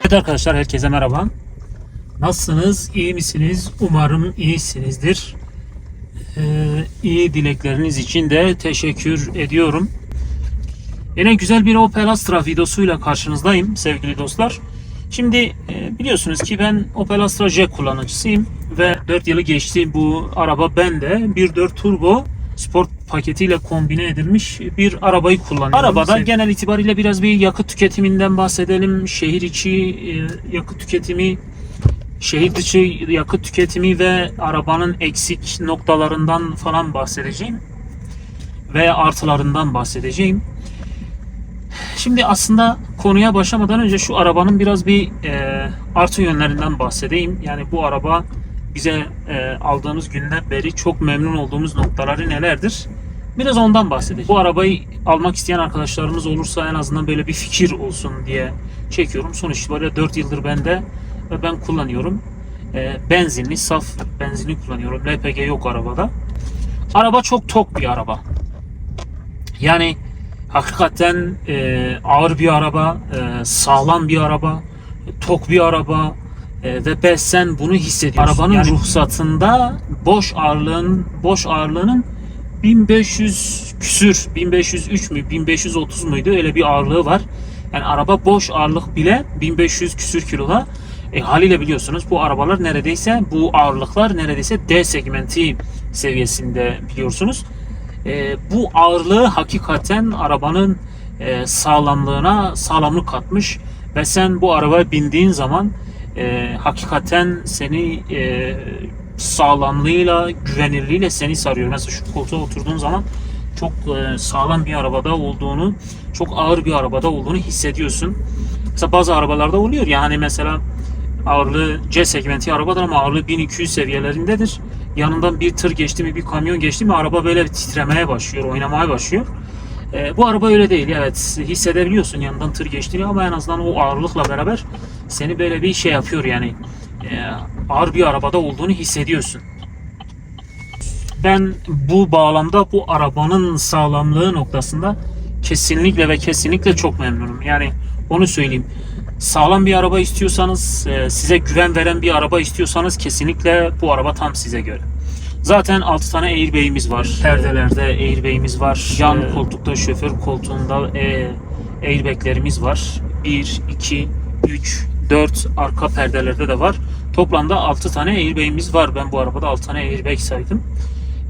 Evet arkadaşlar herkese merhaba. Nasılsınız? İyi misiniz? Umarım iyisinizdir. Ee, iyi dilekleriniz için de teşekkür ediyorum. Yine güzel bir Opel Astra videosuyla karşınızdayım sevgili dostlar. Şimdi e, biliyorsunuz ki ben Opel Astra J kullanıcısıyım ve 4 yılı geçti bu araba bende 1.4 turbo sport paketiyle kombine edilmiş bir arabayı kullanıyorum. Arabada genel itibariyle biraz bir yakıt tüketiminden bahsedelim. Şehir içi e, yakıt tüketimi, şehir dışı yakıt tüketimi ve arabanın eksik noktalarından falan bahsedeceğim. Ve artılarından bahsedeceğim. Şimdi aslında konuya başlamadan önce şu arabanın biraz bir e, artı yönlerinden bahsedeyim. Yani bu araba bize e, aldığımız günden beri çok memnun olduğumuz noktaları nelerdir? Biraz ondan bahsedeceğim. Bu arabayı almak isteyen arkadaşlarımız olursa en azından böyle bir fikir olsun diye çekiyorum. Sonuç itibariyle 4 yıldır bende ve ben kullanıyorum. E, benzinli, saf benzinli kullanıyorum. LPG yok arabada. Araba çok tok bir araba. Yani hakikaten e, ağır bir araba, e, sağlam bir araba, tok bir araba e, ve ben sen bunu hissediyorsun. Arabanın Yani- ruhsatında boş ağırlığın boş ağırlığının 1500 küsür, 1503 mü, 1530 muydu öyle bir ağırlığı var. Yani araba boş ağırlık bile 1500 küsür kiloda. E, haliyle biliyorsunuz bu arabalar neredeyse bu ağırlıklar neredeyse D segmenti seviyesinde biliyorsunuz. E, bu ağırlığı hakikaten arabanın e, sağlamlığına sağlamlık katmış ve sen bu arabaya bindiğin zaman e, hakikaten seni e, sağlamlığıyla, güvenirliğiyle seni sarıyor. Mesela şu koltuğa oturduğun zaman çok e, sağlam bir arabada olduğunu, çok ağır bir arabada olduğunu hissediyorsun. Mesela bazı arabalarda oluyor ya hani mesela ağırlığı C segmenti arabadır ama ağırlığı 1200 seviyelerindedir. Yanından bir tır geçti mi, bir kamyon geçti mi araba böyle titremeye başlıyor, oynamaya başlıyor. E, bu araba öyle değil. Evet hissedebiliyorsun yanından tır geçtiğini ama en azından o ağırlıkla beraber seni böyle bir şey yapıyor yani. E, ağır bir arabada olduğunu hissediyorsun. Ben bu bağlamda bu arabanın sağlamlığı noktasında kesinlikle ve kesinlikle çok memnunum. Yani onu söyleyeyim. Sağlam bir araba istiyorsanız, e, size güven veren bir araba istiyorsanız kesinlikle bu araba tam size göre. Zaten 6 tane airbag'imiz var. Perdelerde airbag'imiz var. Yan koltukta, şoför koltuğunda e, airbag'lerimiz var. 1, 2, 3, 4 arka perdelerde de var. Toplamda 6 tane airbag'imiz var. Ben bu arabada 6 tane airbag saydım.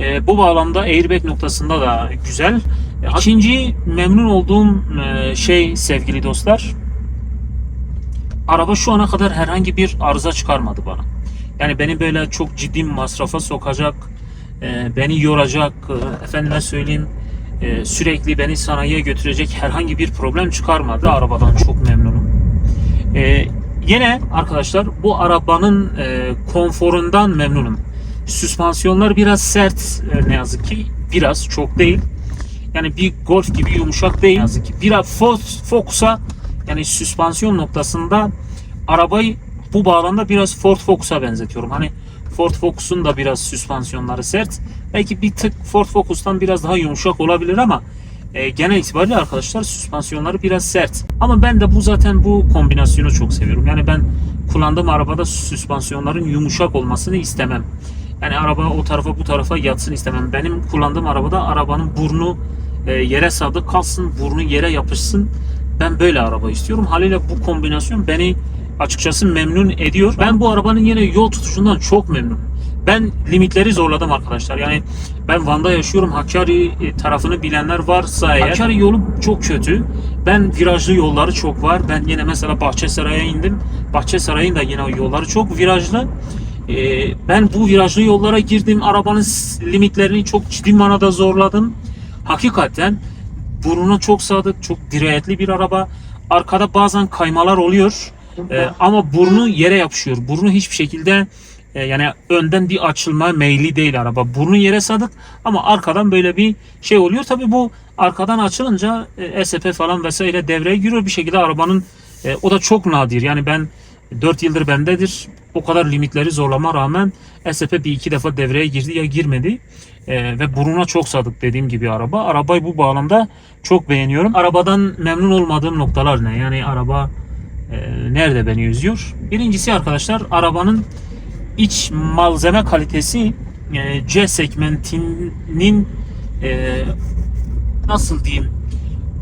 E, bu bağlamda airbag noktasında da güzel. E, İkinci memnun olduğum e, şey sevgili dostlar. Araba şu ana kadar herhangi bir arıza çıkarmadı bana. Yani beni böyle çok ciddi masrafa sokacak, e, beni yoracak, e, efendime söyleyeyim sürekli beni sanayiye götürecek herhangi bir problem çıkarmadı. Arabadan çok memnunum. Yine arkadaşlar bu arabanın konforundan memnunum. Süspansiyonlar biraz sert e, ne yazık ki. Biraz çok değil. Yani bir Golf gibi yumuşak değil. Ne yazık ki. Biraz Focus'a yani süspansiyon noktasında arabayı bu bağlamda biraz Ford Focus'a benzetiyorum. Hani Ford Focus'un da biraz süspansiyonları sert. Belki bir tık Ford Focus'tan biraz daha yumuşak olabilir ama e, genel itibariyle arkadaşlar süspansiyonları biraz sert. Ama ben de bu zaten bu kombinasyonu çok seviyorum. Yani ben kullandığım arabada süspansiyonların yumuşak olmasını istemem. Yani araba o tarafa bu tarafa yatsın istemem. Benim kullandığım arabada arabanın burnu e, yere sadık kalsın, burnu yere yapışsın. Ben böyle araba istiyorum. Haliyle bu kombinasyon beni açıkçası memnun ediyor. Ben bu arabanın yine yol tutuşundan çok memnunum. Ben limitleri zorladım arkadaşlar. Yani ben Van'da yaşıyorum. Hakkari e, tarafını bilenler varsa eğer. Hakkari yolu çok kötü. Ben virajlı yolları çok var. Ben yine mesela Bahçesaray'a indim. Bahçesaray'ın da yine yolları çok virajlı. Ee, ben bu virajlı yollara girdim. Arabanın limitlerini çok ciddi manada zorladım. Hakikaten burnuna çok sadık, çok dirayetli bir araba. Arkada bazen kaymalar oluyor. Ee, ama burnu yere yapışıyor. Burnu hiçbir şekilde e, yani önden bir açılma meyli değil araba. Burnu yere sadık ama arkadan böyle bir şey oluyor. Tabii bu arkadan açılınca e, ESP falan vesaire devreye giriyor bir şekilde arabanın e, o da çok nadir. Yani ben 4 yıldır bendedir. O kadar limitleri zorlama rağmen SCP bir iki defa devreye girdi ya girmedi. Ee, ve buruna çok sadık dediğim gibi araba. Arabayı bu bağlamda çok beğeniyorum. Arabadan memnun olmadığım noktalar ne? Yani araba e, nerede beni üzüyor? Birincisi arkadaşlar arabanın iç malzeme kalitesi e, C segmentinin e, nasıl diyeyim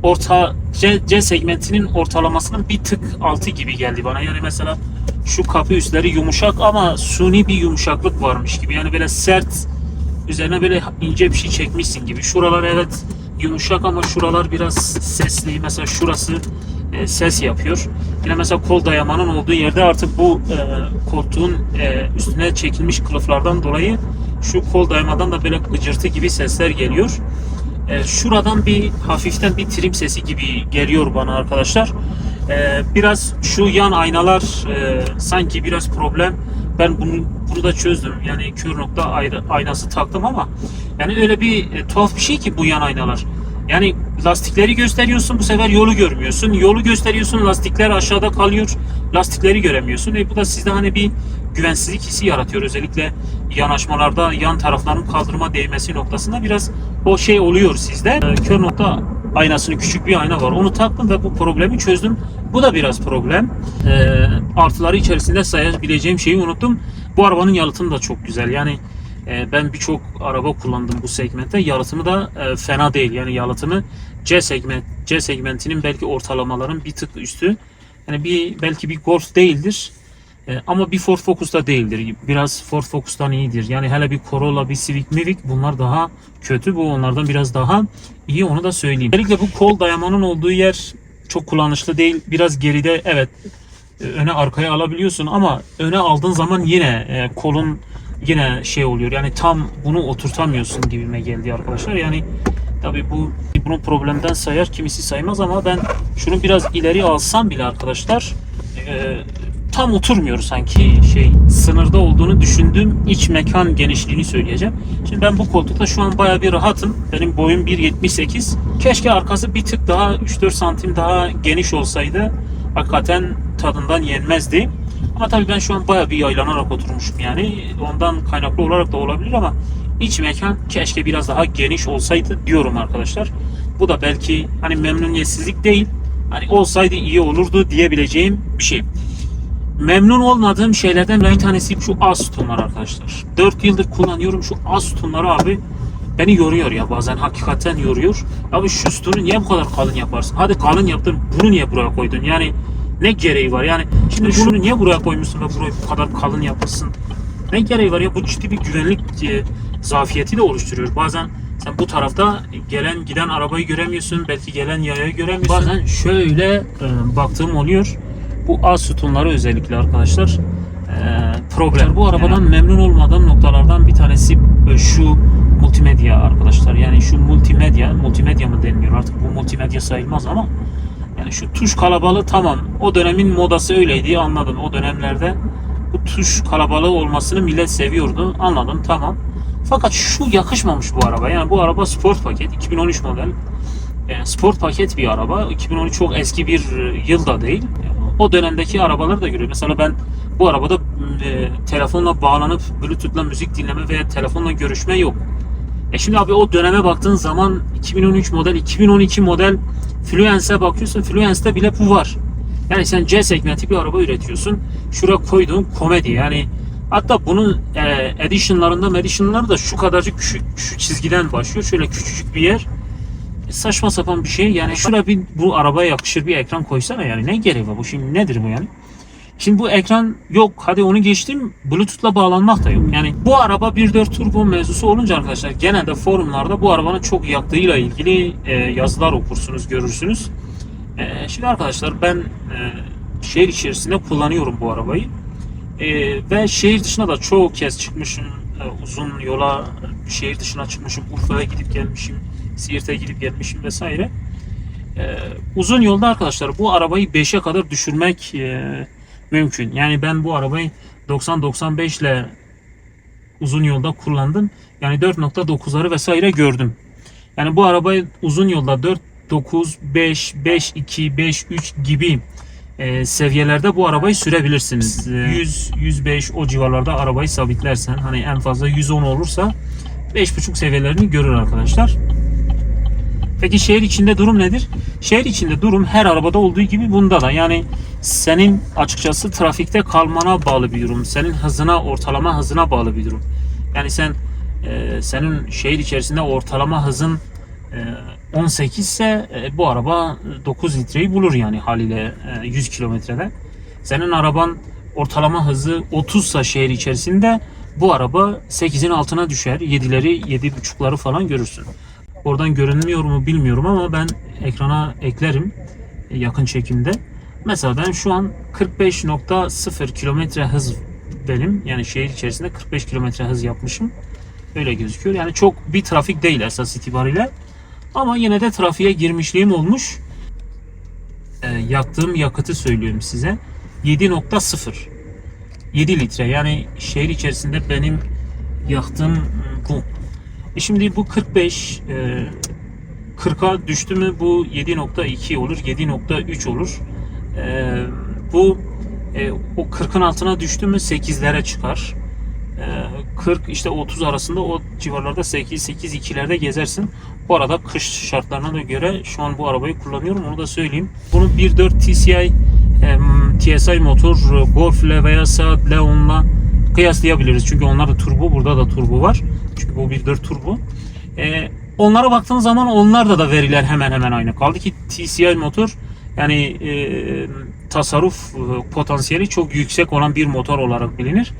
orta C, C segmentinin ortalamasının bir tık altı gibi geldi bana. Yani mesela şu kapı üstleri yumuşak ama suni bir yumuşaklık varmış gibi. Yani böyle sert üzerine böyle ince bir şey çekmişsin gibi. Şuralar evet yumuşak ama şuralar biraz sesli. Mesela şurası e, ses yapıyor. Yine mesela kol dayamanın olduğu yerde artık bu e, koltuğun e, üstüne çekilmiş kılıflardan dolayı şu kol dayamadan da böyle gıcırtı gibi sesler geliyor. E, şuradan bir hafiften bir trim sesi gibi geliyor bana arkadaşlar. E, biraz şu yan aynalar e, sanki biraz problem. Ben bunu bunu da çözdüm. Yani kör nokta aynası taktım ama yani öyle bir e, tuhaf bir şey ki bu yan aynalar. Yani lastikleri gösteriyorsun bu sefer yolu görmüyorsun. Yolu gösteriyorsun lastikler aşağıda kalıyor. Lastikleri göremiyorsun. E bu da sizde hani bir güvensizlik hissi yaratıyor. Özellikle yanaşmalarda yan tarafların kaldırıma değmesi noktasında biraz o şey oluyor sizde. E, Kör nokta aynasının küçük bir ayna var. Onu taktım ve bu problemi çözdüm. Bu da biraz problem. E, artıları içerisinde sayabileceğim şeyi unuttum. Bu arabanın yalıtımı da çok güzel. Yani e, ben birçok araba kullandım bu segmentte. Yalıtımı da e, fena değil. Yani yalıtımı C segment C segmentinin belki ortalamaların bir tık üstü. Yani bir belki bir Golf değildir. E, ama bir Ford Focus da değildir. Biraz Ford Focus'tan iyidir. Yani hele bir Corolla, bir Civic, Mavic bunlar daha kötü. Bu onlardan biraz daha iyi onu da söyleyeyim. Özellikle bu kol dayamanın olduğu yer çok kullanışlı değil. Biraz geride evet e, öne arkaya alabiliyorsun ama öne aldığın zaman yine e, kolun yine şey oluyor. Yani tam bunu oturtamıyorsun gibime geldi arkadaşlar. Yani tabi bu bunu problemden sayar kimisi saymaz ama ben şunu biraz ileri alsam bile arkadaşlar e, tam oturmuyor sanki şey sınırda olduğunu düşündüğüm iç mekan genişliğini söyleyeceğim. Şimdi ben bu koltukta şu an baya bir rahatım. Benim boyum 1.78. Keşke arkası bir tık daha 3-4 santim daha geniş olsaydı hakikaten tadından yenmezdi. Ama tabii ben şu an baya bir yaylanarak oturmuşum yani. Ondan kaynaklı olarak da olabilir ama iç mekan keşke biraz daha geniş olsaydı diyorum arkadaşlar. Bu da belki hani memnuniyetsizlik değil. Hani olsaydı iyi olurdu diyebileceğim bir şey. Memnun olmadığım şeylerden bir tanesi şu az sütunlar arkadaşlar. 4 yıldır kullanıyorum şu az sütunları abi beni yoruyor ya bazen hakikaten yoruyor. Abi şu sütunu niye bu kadar kalın yaparsın? Hadi kalın yaptın bunu niye buraya koydun? Yani ne gereği var? Yani şimdi şunu niye buraya koymuşsun ve burayı bu kadar kalın yapmışsın? Ne gereği var ya? Bu ciddi bir güvenlik e, zafiyeti de oluşturuyor. Bazen sen bu tarafta gelen giden arabayı göremiyorsun. Belki gelen yayayı göremiyorsun. Bazen şöyle e, baktığım oluyor. Bu az sütunları özellikle arkadaşlar problem. Bu arabadan memnun olmadığım noktalardan bir tanesi e, şu multimedya arkadaşlar. Yani şu multimedya, multimedya mı deniliyor artık bu multimedya sayılmaz ama yani şu tuş kalabalığı tamam. O dönemin modası öyleydi anladım. O dönemlerde bu tuş kalabalığı olmasını millet seviyordu. Anladım tamam. Fakat şu yakışmamış bu araba. Yani bu araba sport paket 2013 model. E, sport paket bir araba. 2013 çok eski bir e, yıl da değil. O dönemdeki arabaları da görüyorum. Mesela ben bu arabada e, telefonla bağlanıp Bluetooth'la müzik dinleme veya telefonla görüşme yok. E şimdi abi o döneme baktığın zaman 2013 model, 2012 model Fluence'e bakıyorsun. Fluence'de bile bu var. Yani sen C segmenti bir araba üretiyorsun. Şuraya koyduğun komedi yani hatta bunun e, edition'larında edition'lar da şu kadarcık şu, şu çizgiden başlıyor. Şöyle küçücük bir yer. Saçma sapan bir şey. Yani şuraya bir bu arabaya yakışır bir ekran koysana yani. Ne gereği var bu şimdi nedir bu yani? Şimdi bu ekran yok. Hadi onu geçtim. Bluetooth'la bağlanmak da yok. Yani bu araba 1.4 turbo mevzusu olunca arkadaşlar genelde forumlarda bu arabanın çok yaktığıyla ilgili e, yazılar okursunuz, görürsünüz. E, şimdi arkadaşlar ben e, şehir içerisinde kullanıyorum bu arabayı. E, ve şehir dışına da çoğu kez çıkmışım. E, uzun yola şehir dışına çıkmışım. Urfa'ya gidip gelmişim. Siirt'e gidip gelmişim vesaire. E, uzun yolda arkadaşlar bu arabayı 5'e kadar düşürmek e, mümkün. Yani ben bu arabayı 90-95 ile uzun yolda kullandım. Yani 4.9'ları vesaire gördüm. Yani bu arabayı uzun yolda 4 9 5 5 2 5 3 gibi e, seviyelerde bu arabayı sürebilirsiniz. 100 105 o civarlarda arabayı sabitlersen hani en fazla 110 olursa 5.5 seviyelerini görür arkadaşlar. Peki şehir içinde durum nedir? Şehir içinde durum her arabada olduğu gibi bunda da. Yani senin açıkçası trafikte kalmana bağlı bir durum. Senin hızına, ortalama hızına bağlı bir durum. Yani sen e, senin şehir içerisinde ortalama hızın e, 18 ise e, bu araba 9 litreyi bulur yani haliyle e, 100 kilometrede. Senin araban ortalama hızı 30 ise şehir içerisinde bu araba 8'in altına düşer. 7'leri 7.5'ları falan görürsün. Oradan görünmüyor mu bilmiyorum ama ben ekrana eklerim yakın çekimde. Mesela ben şu an 45.0 kilometre hız benim. Yani şehir içerisinde 45 kilometre hız yapmışım. Öyle gözüküyor. Yani çok bir trafik değil esas itibariyle. Ama yine de trafiğe girmişliğim olmuş. E, yaktığım yakıtı söylüyorum size. 7.0 7 litre yani şehir içerisinde benim yaktığım bu. E şimdi bu 45 e, 40'a düştü mü bu 7.2 olur 7.3 olur. E, bu e, o 40'ın altına düştü mü 8'lere çıkar. E, 40 işte 30 arasında o civarlarda 8 8 2'lerde gezersin. Bu arada kış şartlarına da göre şu an bu arabayı kullanıyorum onu da söyleyeyim. Bunun 1.4 TCI em, TSI motor e, Golf ile veya Seat Leon'la kıyaslayabiliriz. Çünkü onlar da turbo, burada da turbo var. Çünkü bu 1.4 turbo. E, onlara baktığın zaman onlarda da veriler hemen hemen aynı. Kaldı ki TCI motor yani e, tasarruf e, potansiyeli çok yüksek olan bir motor olarak bilinir.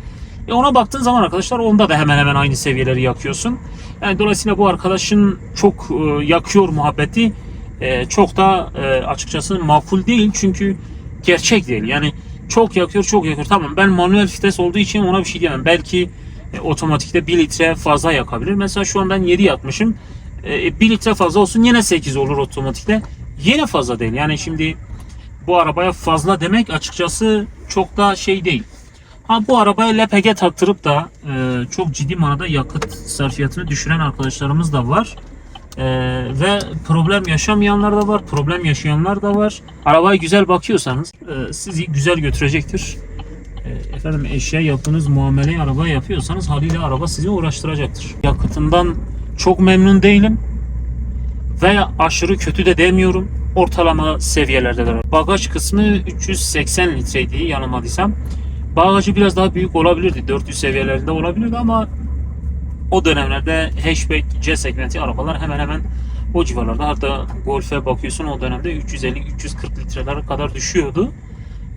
E ona baktığın zaman arkadaşlar onda da hemen hemen aynı seviyeleri yakıyorsun. Yani dolayısıyla bu arkadaşın çok e, yakıyor muhabbeti e, çok da e, açıkçası makul değil. Çünkü gerçek değil. Yani çok yakıyor çok yakıyor. Tamam ben manuel vites olduğu için ona bir şey diyemem. Belki e, otomatikte 1 litre fazla yakabilir. Mesela şu an ben 7 yakmışım. E, 1 litre fazla olsun yine 8 olur otomatikte. Yine fazla değil. Yani şimdi bu arabaya fazla demek açıkçası çok da şey değil. Ha bu arabaya LPG taktırıp da e, çok ciddi manada yakıt sarfiyatını düşüren arkadaşlarımız da var. E, ve problem yaşamayanlar da var, problem yaşayanlar da var. Arabaya güzel bakıyorsanız e, sizi güzel götürecektir. E, efendim eşya yaptığınız muameleyi arabaya yapıyorsanız haliyle araba sizi uğraştıracaktır. Yakıtından çok memnun değilim veya aşırı kötü de demiyorum. Ortalama seviyelerde de. Bagaj kısmı 380 litreydi yanılmadıysam. Bagajı biraz daha büyük olabilirdi. 400 seviyelerinde olabilirdi ama o dönemlerde hatchback C segmenti arabalar hemen hemen o civarlarda. Hatta Golf'e bakıyorsun o dönemde 350-340 litrelere kadar düşüyordu.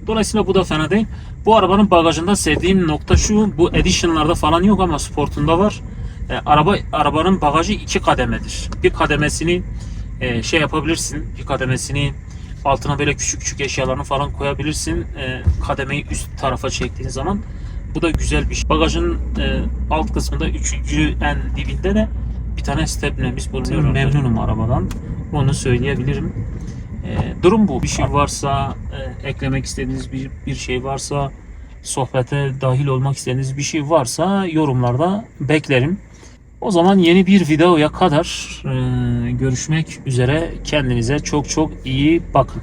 Dolayısıyla bu da fena değil. Bu arabanın bagajında sevdiğim nokta şu. Bu Edition'larda falan yok ama Sport'unda var. E, araba arabanın bagajı iki kademedir. Bir kademesini e, şey yapabilirsin. Bir kademesini altına böyle küçük küçük eşyalarını falan koyabilirsin. E, kademeyi üst tarafa çektiğin zaman bu da güzel bir şey. Bagajın e, alt kısmında üçüncü en dibinde de bir tane stepnemiz bulunuyor. Memnunum arabadan. Onu söyleyebilirim. E, durum bu. Bir şey varsa e, eklemek istediğiniz bir, bir şey varsa sohbete dahil olmak istediğiniz bir şey varsa yorumlarda beklerim. O zaman yeni bir videoya kadar e, görüşmek üzere. Kendinize çok çok iyi bakın.